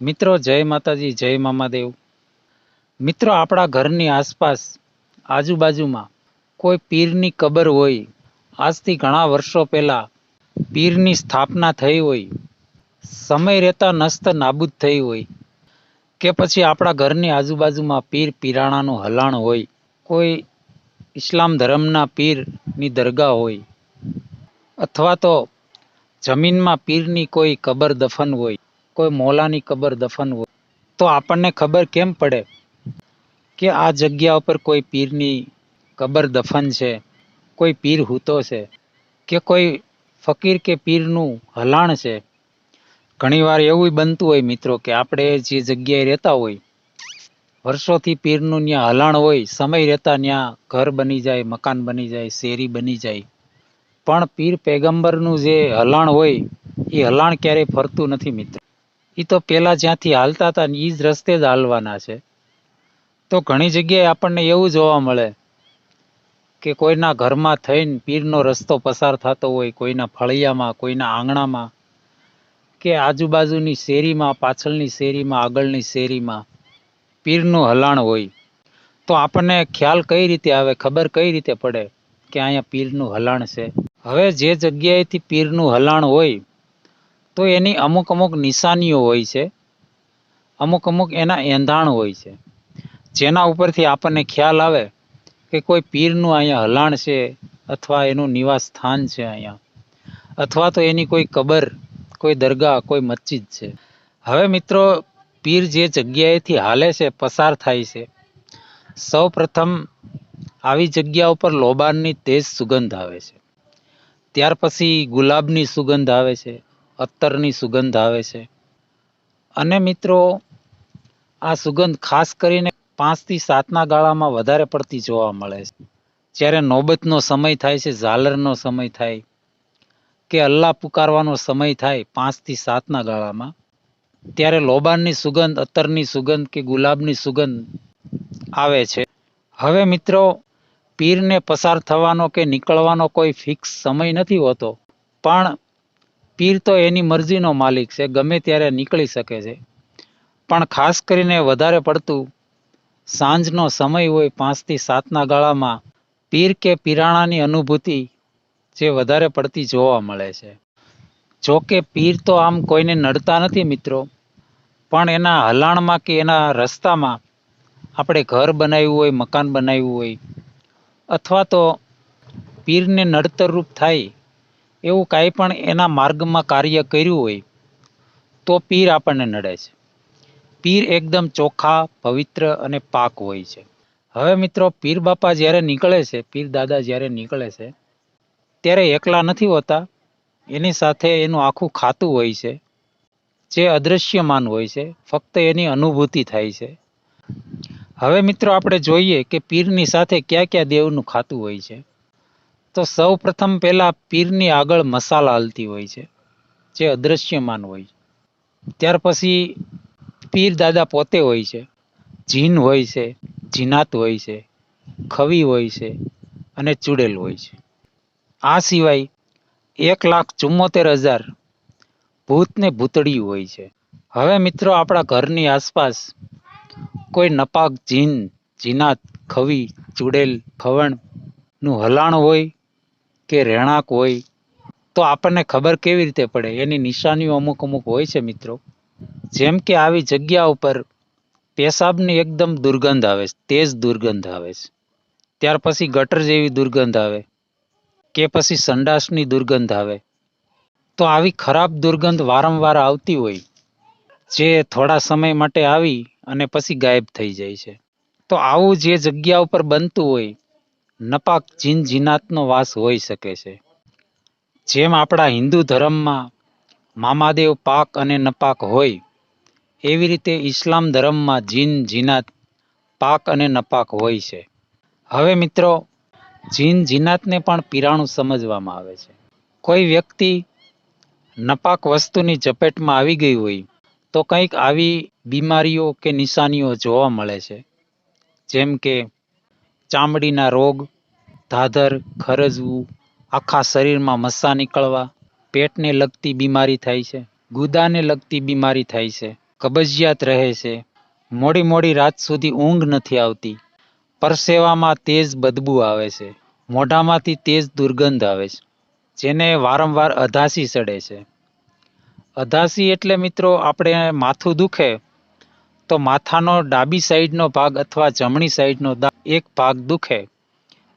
મિત્રો, જય માતાજી, જય મામાદેવ. મિત્રો, આપણા ઘરની આસપાસ, આજુબાજુમાં કોઈ પીરની કબર હોય, આજથી ઘણા વર્ષો પહેલાં પીરની સ્થાપના થઈ હોય, સમય રહેતા નસ્ત નાબૂદ થઈ હોય, કે પછી આપણા ઘરની આજુબાજુમાં પીર પીરાણાનું હલાણ હોય, કોઈ ઇસ્લામ ધર્મના પીરની દરગાહ હોય, અથવા તો જમીનમાં પીરની કોઈ કબર દફન હોય કોઈ મોલાની કબર દફન હોય, તો આપણને ખબર કેમ પડે કે આ જગ્યા ઉપર કોઈ પીરની કબર દફન છે, કોઈ પીર હૂતો છે, કે કોઈ ફકીર કે પીરનું હલાણ છે? ઘણીવાર એવું બનતું હોય મિત્રો કે આપણે જે જગ્યાએ રહેતા હોય, વર્ષોથી પીરનું ત્યાં હલાણ હોય, સમય રહેતા ત્યાં ઘર બની જાય, મકાન બની જાય, શેરી બની જાય. પણ પીર પેગંબરનું જે હલાણ હોય, એ હલાણ ક્યારેય ફરતું નથી મિત્રો. એ તો પેલા જ્યાંથી હાલતા હતા ને એ જ રસ્તે જ હાલવાના છે. તો ઘણી જગ્યાએ આપણને એવું જોવા મળે કે કોઈના ઘરમાં થઈને પીરનો રસ્તો પસાર થતો હોય, કોઈના ફળિયામાં, કોઈના આંગણામાં, કે આજુબાજુની શેરીમાં, પાછળની શેરીમાં, આગળની શેરીમાં પીરનું હલાણ હોય. તો આપણને ખ્યાલ કઈ રીતે આવે, ખબર કઈ રીતે પડે કે અહીંયા પીરનું હલાણ છે? હવે જે જગ્યાએથી પીરનું હલાણ હોય તો એની અમુક અમુક નિશાનીઓ હોય છે. અમુક અમુક એના એંધાણ હોય છે. જેના ઉપરથી આપણને ખ્યાલ આવે કે કોઈ પીરનું અહીંયા હલાણ છે અથવા એનું નિવાસ સ્થાન છે અહીંયા. અથવા તો એની કોઈ કબર, કોઈ દરગાહ, કોઈ મસ્જિદ છે. હવે મિત્રો, પીર જે જગ્યાએથી હાલે છે, પસાર થાય છે સૌ પ્રથમ આવી જગ્યા ઉપર લોબાનની તેજ સુગંધ આવે છે. ત્યાર પછી ગુલાબની સુગંધ આવે છે. અત્તરની સુગંધ આવે છે. અને મિત્રો, આ સુગંધ ખાસ કરીને પાંચથી સાતના ગાળામાં વધારે પડતી જોવા મળે છે. જ્યારે નોબતનો સમય થાય છે, ઝાલરનો સમય થાય કે અલ્લાહ પુકારવાનો સમય થાય પાંચથી સાતના ગાળામાં, ત્યારે લોબાનની સુગંધ અત્તરની સુગંધ કે ગુલાબની સુગંધ આવે છે. હવે મિત્રો, પીરને પસાર થવાનો કે નીકળવાનો કોઈ ફિક્સ સમય નથી હોતો. પણ પીર તો એની મરજીનો માલિક છે, ગમે ત્યારે નીકળી શકે છે. પણ ખાસ કરીને વધારે પડતું, સાંજનો સમય હોય પાંચથી સાતના ગાળામાં, પીર કે પીરાણાની અનુભૂતિ જે વધારે પડતી જોવા મળે છે. જો કે પીર તો આમ કોઈને નડતા નથી મિત્રો, પણ એના હલાણમાં કે એના રસ્તામાં આપણે ઘર બનાવ્યું હોય, મકાન બનાવ્યું હોય, અથવા તો પીરને નડતરરૂપ થાય એવું કાંઈ પણ એના માર્ગમાં કાર્ય કર્યું હોય, તો પીર આપણને નડે છે. પીર એકદમ ચોખ્ખા, પવિત્ર અને પાક હોય છે. હવે મિત્રો, પીર બાપા જ્યારે નીકળે છે, પીર દાદા જ્યારે નીકળે છે, ત્યારે એકલા નથી હોતા. એની સાથે એનું આખું ખાતું હોય છે, જે અદૃશ્યમાન હોય છે, ફક્ત એની અનુભૂતિ થાય છે. હવે મિત્રો, આપણે જોઈએ કે પીરની સાથે કયા કયા દેવનું ખાતું હોય છે. તો સૌ પ્રથમ પહેલા પીરની આગળ મસાલા હાલતી હોય છે, જે અદૃશ્યમાન હોય ત્યાર પછી પીર દાદા પોતે હોય છે, જીન હોય છે, જીનાત હોય છે, ખવી હોય છે અને ચૂડેલ હોય છે. આ સિવાય એક લાખ ચુમ્મોતેર હજાર ભૂતને ભૂતળી હોય છે. હવે મિત્રો આપણા ઘરની આસપાસ કોઈ નપાક જીન, જીનાત, ખવી, ચૂડેલ ખવણનું હલાણ હોય કે રહેણાંક હોય, તો આપણને ખબર કેવી રીતે પડે? એની નિશાનીઓ અમુક અમુક હોય છે મિત્રો. જેમ કે આવી જગ્યા ઉપર પેશાબની એકદમ દુર્ગંધ આવે છે, તેજ દુર્ગંધ આવે છે. ત્યાર પછી ગટર જેવી દુર્ગંધ આવે, કે પછી સંડાસની દુર્ગંધ આવે. તો આવી ખરાબ દુર્ગંધ વારંવાર આવતી હોય, જે થોડા સમય માટે આવી અને પછી ગાયબ થઈ જાય છે. તો આવું જે જગ્યા ઉપર બનતું હોય નપાક જીન જીનાતનો વાસ હોઈ શકે છે. જેમ આપણા હિન્દુ ધર્મમાં મામાદેવ પાક અને નપાક હોય, એવી રીતે ઇસ્લામ ધર્મમાં જીન જીનાત, પાક અને નપાક હોય છે. હવે મિત્રો, જીન જીનાતને પણ પીરાણું સમજવામાં આવે છે. કોઈ વ્યક્તિ નપાક વસ્તુની ઝપેટમાં આવી ગઈ હોય, તો કંઈક આવી બીમારીઓ કે નિશાનીઓ જોવા મળે છે. જેમ કે ચામડીના રોગ, ધાધર, ખરજવું, આખા શરીરમાં મસ્સા નીકળવા, પેટને લગતી બીમારી થાય છે, ગુદાને લગતી બીમારી થાય છે, કબજિયાત રહે છે. મોડી મોડી રાત સુધી ઊંઘ નથી આવતી. પરસેવામાં તેજ બદબુ આવે છે. મોઢામાંથી તેજ દુર્ગંધ આવે છે, જેને વારંવાર અધાસી સડે છે. અધાસી એટલે મિત્રો આપણે માથું દુખે, તો માથાનો ડાબી સાઈડનો ભાગ અથવા જમણી સાઈડનો એક ભાગ દુખે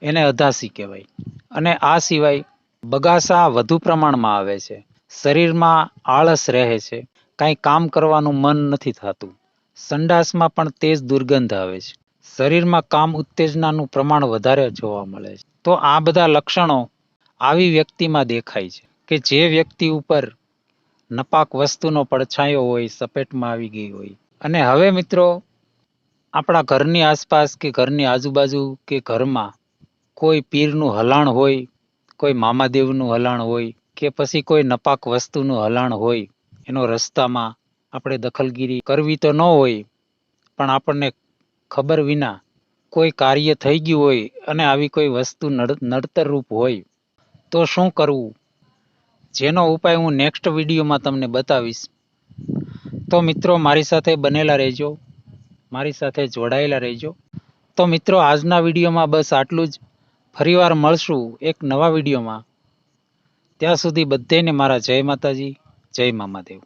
એને અધાસી કહેવાય. અને આ સિવાય બગાસા વધુ પ્રમાણમાં આવે છે. શરીરમાં આળસ રહે છે. કાંઈ કામ કરવાનું મન નથી થતું. સંડાસમાં પણ તેજ દુર્ગંધ આવે છે. શરીરમાં કામ ઉત્તેજનાનું પ્રમાણ વધારે જોવા મળે છે. તો આ બધા લક્ષણો આવી વ્યક્તિમાં દેખાય છે કે જે વ્યક્તિ ઉપર નપાક વસ્તુનો પડછાયો હોય, સપેટમાં આવી ગઈ હોય. અને હવે મિત્રો આપણા ઘરની આસપાસ કે ઘરની આજુબાજુ કે ઘરમાં કોઈ પીરનું હલાણ હોય, કોઈ મામાદેવનું હલાણ હોય કે પછી કોઈ નપાક વસ્તુનું હલાણ હોય, એનો રસ્તામાં આપણે દખલગીરી કરવી તો ન હોય, પણ આપણને ખબર વિના કોઈ કાર્ય થઈ ગયું હોય અને આવી કોઈ વસ્તુ નડ નડતરરૂપ હોય, તો શું કરવું? જેનો ઉપાય હું નેક્સ્ટ વિડીયોમાં તમને બતાવીશ. તો મિત્રો, મારી સાથે બનેલા રહેજો. મારી સાથે જોડાયેલા રહેજો. તો મિત્રો, આજના વિડીયોમાં બસ આટલું જ. ફરીવાર મળશું એક નવા વિડીયોમાં. ત્યાં સુધી બધેને મારા જય માતાજી, જય મામાદેવ.